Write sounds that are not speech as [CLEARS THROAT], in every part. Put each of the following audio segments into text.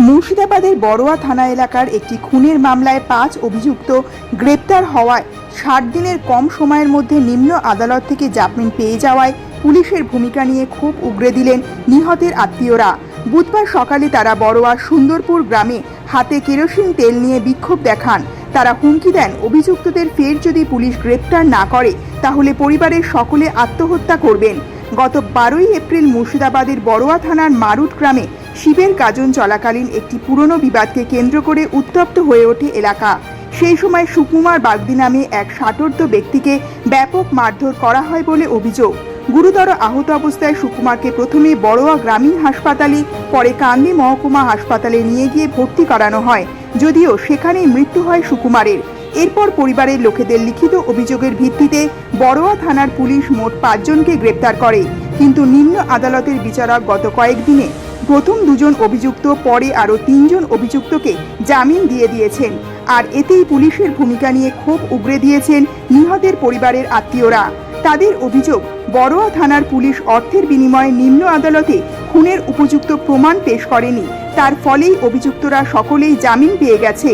মুর্শিদাবাদের বড়োয়া থানা এলাকার একটি খুনের মামলায় পাঁচ অভিযুক্ত গ্রেপ্তার হওয়ায় ষাট দিনের কম সময়ের মধ্যে নিম্ন আদালত থেকে জামিন পেয়ে যাওয়ায় পুলিশের ভূমিকা নিয়ে খুব উগরে দিলেন নিহতের আত্মীয়রা। বুধবার সকালে তারা বড়োয়া সুন্দরপুর গ্রামে হাতে কেরোসিন তেল নিয়ে বিক্ষোভ দেখান। তারা হুমকি দেন, অভিযুক্তদের ফের যদি পুলিশ গ্রেপ্তার না করে, তাহলে পরিবারের সকলে আত্মহত্যা করবেন। গত বারোই এপ্রিল মুর্শিদাবাদের বড়োয়া থানার মারুট গ্রামে শিবের গাজন চলাকালীন একটি পুরনো বিবাদকে কেন্দ্র করে উত্তপ্ত হয়ে ওঠে এলাকা। সেই সময় সুকুমার বাগদি নামে এক ষাটোর্ধ ব্যক্তিকে ব্যাপক মারধর করা হয় বলে অভিযোগ। গুরুতর আহত অবস্থায় সুকুমারকে প্রথমে বড়োয়া গ্রামীণ হাসপাতালে, পরে কান্দি মহকুমা হাসপাতালে নিয়ে গিয়ে ভর্তি করানো হয়। যদিও সেখানেই মৃত্যু হয় সুকুমারের। এরপর পরিবারের লোকেদের লিখিত অভিযোগের ভিত্তিতে বড়োয়া থানার পুলিশ মোট পাঁচজনকে গ্রেপ্তার করে। কিন্তু নিম্ন আদালতের বিচারক গত কয়েকদিনে প্রথম দুজন অভিযুক্ত, পরে আরও তিনজন অভিযুক্তকে জামিন দিয়ে দিয়েছেন। আর এতেই পুলিশের ভূমিকা নিয়ে ক্ষোভ উগরে দিয়েছেন নিহতের পরিবারের আত্মীয়রা। তাদের অভিযোগ, বড়োয়া থানার পুলিশ অর্থের বিনিময়ে নিম্ন আদালতে খুনের উপযুক্ত প্রমাণ পেশ করেনি। তার ফলেই অভিযুক্তরা সকলেই জামিন পেয়ে গেছে।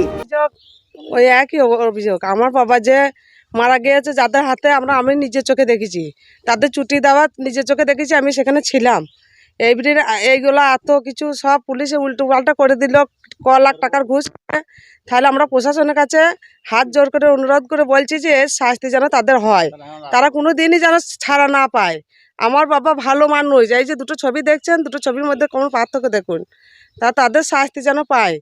ওই একই অভিযোগ। আমার বাবা যে মারা গিয়েছে, যাদের হাতে আমরা, আমি নিজের চোখে দেখেছি। তাদের চুটি দেওয়া নিজের চোখে দেখেছি, আমি সেখানে ছিলাম। এইবারে এইগুলো এত কিছু সব পুলিশে উল্টো পাল্টা করে দিল, ক লাখ টাকার ঘুষ। তাহলে আমরা প্রশাসনের কাছে হাত জোর করে অনুরোধ করে বলছি যে শাস্তি যেন তাদের হয়। তারা কোনো দিনই যেন ছাড়া না পায়। আমার বাবা ভালো মানুষ। এই যে দুটো ছবি দেখছেন, দুটো ছবির মধ্যে কোনো পার্থক্য দেখুন। তা তাদের শাস্তি যেন পায়।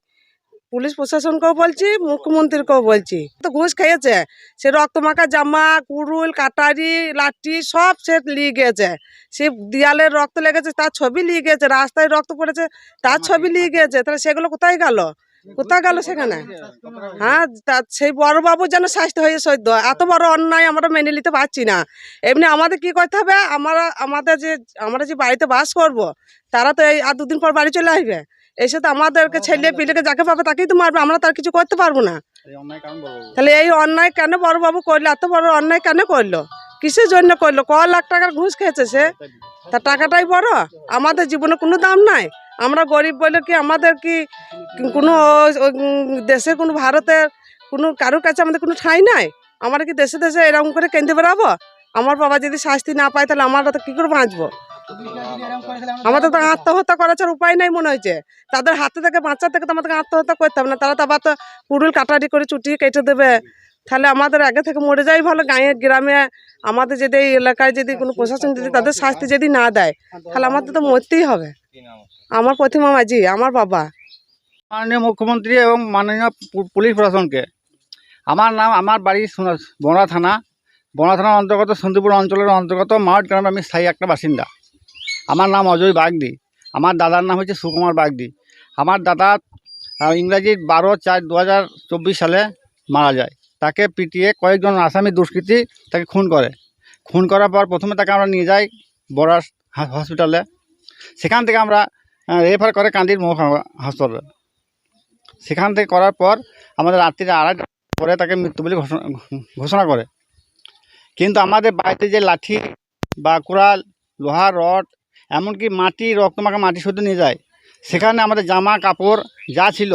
পুলিশ প্রশাসনকেও বলছি মুখ্যমন্ত্রীকেও বলছি। তো ঘুষ খেয়েছে। সে রক্তমাখা জামা কুড়ুল কাটারি লাঠি সব সে নিয়ে গিয়েছে। সে দেয়ালের রক্ত লেগেছে তার ছবি নিয়ে গিয়েছে রাস্তায় রক্ত পড়েছে তার ছবি নিয়ে গিয়েছে। তাহলে সেগুলো কোথায় গেল? কোথায় গেল সেখানে? হ্যাঁ তা সেই বড় বাবু যেন স্বাস্থ্য হয়ে সদ্য। এত বড় অন্যায় আমরা মেনে নিতে পারছি না। এমনি আমাদের কি করতে হবে? আমরা আমাদের যে আমরা যে বাড়িতে বাস করব তারা তো এই আর দুদিন পর বাড়ি চলে আসবে। এসে তো আমাদেরকে ছেলে পিলেকে যাকে পাবে তাকেই তো মারবে আমরা তার কিছু করতে পারব না। তাহলে এই অন্যায় কেন বড় বাবু করল? এত বড় অন্যায় কেন করল? কিসের জন্য করল? ক লাখ টাকার ঘুষ খেয়েছে সে? তার টাকাটাই বড়। আমাদের জীবনে কোনো দাম নাই। আমরা গরিব বলে কি আমাদের কি কোনো দেশের কোনো ভারতের কোনো কারোর কাছে আমাদের কোনো ঠাঁই নাই? আমরা কি দেশে দেশে এরকম করে কেঁদে বেড়াবো? আমার বাবা যদি শাস্তি না পায় তাহলে আমরা তো কী করে বাঁচবো? আমাদের তো আত্মহত্যা করার উপায় নাই মনে হয়েছে। তাদের হাতে থেকে বাচ্চা থেকে তো আমাদেরকে আত্মহত্যা করতে হবে না। তারা তো আবার তো পুরুল কাটারি করে চুটি কেটে দেবে। তাহলে আমাদের আগে থেকে মরে যাই ভালো গাঁয়ে গ্রামে আমাদের যদি এই এলাকায় যদি কোনো প্রশাসন যদি তাদের শাস্তি যদি না দেয়, তাহলে আমাদের তো মরতেই হবে। আমার প্রতিমা মাঝি, আমার বাবা। মাননীয় মুখ্যমন্ত্রী এবং মাননীয় পুলিশ প্রশাসনকে, আমার নাম, আমার বাড়ি বনা থানা। বনা থানার অন্তর্গত, সন্দীপুর অঞ্চলের অন্তর্গত মাঠ গ্রামে আমি স্থায়ী একটা বাসিন্দা। আমার নাম অজয় বাগদি। আমার দাদার নাম হচ্ছে সুকুমার বাগদি। আমার দাদা ইংরাজির বারো চার দু সালে মারা যায়। তাকে পিটিয়ে কয়েকজন আসামি দুষ্কৃতী তাকে খুন করে। খুন করার পর প্রথমে তাকে আমরা নিয়ে যাই বরাস হসপিটালে সেখান থেকে আমরা রেফার করে কান্দির মহ হাসপাতালে সেখান থেকে করার পর আমাদের রাত্রিরে আড়াইটা পরে তাকে মৃত্যু বলে ঘোষণা ঘোষণা করে। কিন্তু আমাদের বাড়িতে যে লাঠি বা কুড়াল, লোহার রড এমনকি মাটি, রক্তমাখা মাটি শুধু নিয়ে যায়। সেখানে আমাদের জামা, কাপড় যা ছিল,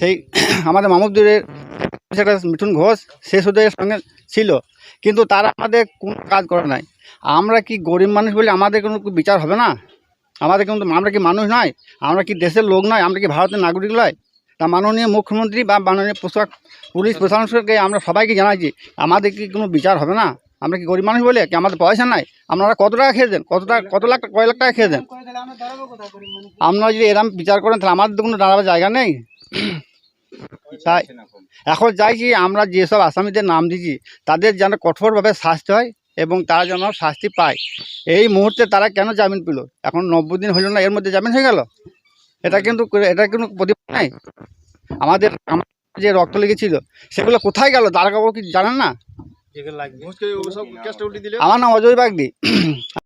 সেই [CLEARS THROAT] আমাদের মামুকদুরের সেটা মিঠুন ঘোষ, সে শুধু এর সঙ্গে ছিল। কিন্তু তারা আমাদের কোনো কাজ করে নাই। আমরা কি গরিব মানুষ বলে আমাদের কোনো বিচার হবে না? আমাদের কিন্তু, আমরা কি মানুষ নয়? আমরা কি দেশের লোক নয়? আমরা কি ভারতের নাগরিক নয়? তা মাননীয় মুখ্যমন্ত্রী বা মাননীয় পোশাক পুলিশ প্রশাসনকে আমরা সবাইকে জানাইছি আমাদের কি কোনো বিচার হবে না? আমরা কি গরিব মানুষ বলে? কি আমাদের পয়সা নাই? আপনারা কত টাকা খেয়ে দেন? কত টাকা কত লাখ কয় লাখ টাকা খেয়ে দেন? আপনারা যদি এরম বিচার করেন, তাহলে আমাদের তো কোনো দাঁড়াবার জায়গা নেই। তাই এখন চাইছি আমরা যেসব আসামিদের নাম দিচ্ছি তাদের যেন কঠোরভাবে শাস্তি হয় এবং তারা যেন শাস্তি পায়। এই মুহূর্তে তারা কেন জামিন পেল? এখন নব্বই দিন হলো না, এর মধ্যে জামিন হয়ে গেল? এটা কিন্তু এটা কোনো প্রতিবাদ নাই? আমাদের যে রক্ত লেগেছিল, সেগুলো কোথায় গেল? তারা কাবু কি জানেন না? আমার নাম অজয় বাগদি।